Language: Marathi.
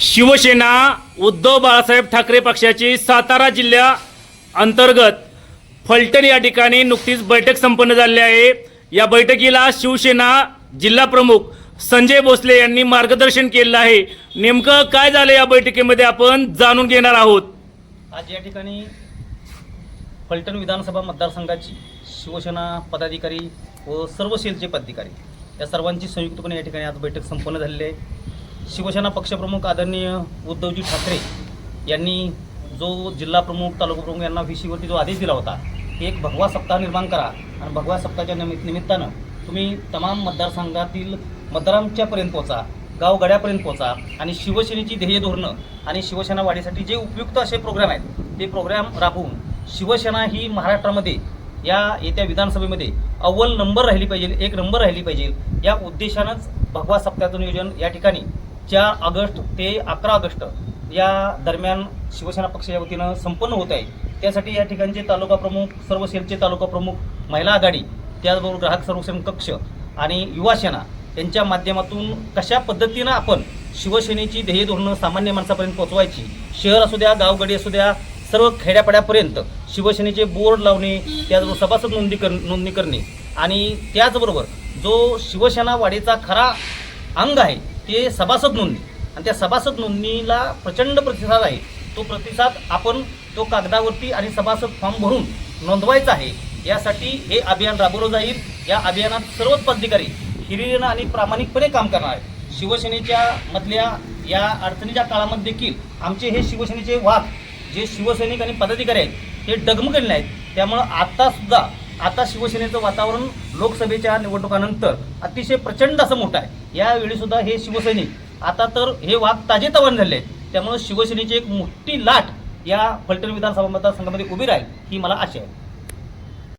शिवसेना उद्धव बाळासाहेब ठाकरे पक्षाची सातारा जिल्ह्या अंतर्गत फलटण या ठिकाणी नुकतीच बैठक संपन्न झाली आहे. या बैठकीला शिवसेना जिल्हा प्रमुख संजय भोसले यांनी मार्गदर्शन केलं आहे. नेमकं काय झालं या बैठकीमध्ये आपण जाणून घेणार आहोत. आज या ठिकाणी फलटण विधानसभा मतदारसंघाची शिवसेना पदाधिकारी व सर्व सेलचे पदाधिकारी या सर्वांची संयुक्तपणे या ठिकाणी आज बैठक संपन्न झालेली आहे. शिवसेना पक्षप्रमुख आदरणीय उद्धवजी ठाकरे यांनी जो जिल्हा प्रमुख तालुका प्रमुख यांना व्हीसीवरती जो आदेश दिला होता की एक भगवा सप्ताह निर्माण करा आणि भगवा सप्ताहाच्या निमित्त निमित्तानं तुम्ही तमाम मतदारसंघातील मतदारांच्यापर्यंत पोहोचा गावगड्यापर्यंत पोहोचा आणि शिवसेनेची ध्येय धोरणं आणि शिवसेना वाढीसाठी जे उपयुक्त असे प्रोग्राम आहेत ते प्रोग्राम राबवून शिवसेना ही महाराष्ट्रामध्ये या येत्या विधानसभेमध्ये अव्वल नंबर राहिली पाहिजे एक नंबर राहिली पाहिजे या उद्देशानंच भगवा सप्ताहाचं नियोजन या ठिकाणी चार ऑगस्ट ते अकरा ऑगस्ट या दरम्यान शिवसेना पक्षाच्या वतीनं संपन्न होत आहे त्यासाठी या ठिकाणचे तालुका प्रमुख सर्व सेलचे तालुका प्रमुख महिला आघाडी त्याचबरोबर ग्राहक संरक्षण कक्ष आणि युवासेना यांच्या माध्यमातून कशा पद्धतीनं आपण शिवसेनेची ध्येय धोरणं सामान्य माणसापर्यंत पोहोचवायची शहर असू द्या गावगडी असू द्या सर्व खेड्यापाड्यापर्यंत शिवसेनेचे बोर्ड लावणे त्याचबरोबर सभासद नोंदणी कर नोंदणी करणे आणि त्याचबरोबर जो शिवसेना वाढीचा खरा अंग आहे ते सभासद नोंदणी. आणि त्या सभासद नोंदणीला प्रचंड प्रतिसाद आहे. तो प्रतिसाद आपण तो कागदावरती आणि सभासद फॉर्म भरून नोंदवायचा आहे. यासाठी हे अभियान राबवलं जाईल. या अभियानात सर्वच पदाधिकारी हिरिरीनं आणि प्रामाणिकपणे काम करणार आहेत. शिवसेनेच्या मधल्या या अडचणीच्या काळामध्ये देखील आमचे हे शिवसेनेचे वाद जे शिवसैनिक आणि पदाधिकारी आहेत ते डगमगलेले आहेत त्यामुळं आत्तासुद्धा आता शिवसेनेचं वातावरण लोकसभेच्या निवडणुकानंतर अतिशय प्रचंड असं मोठं आहे. यावेळी सुद्धा हे शिवसैनिक आता तर हे वाघ ताजेतवान झाले आहेत. त्यामुळं शिवसेनेची एक मोठी लाट या फलटण विधानसभा मतदारसंघामध्ये उभी राहील ही मला आशा आहे.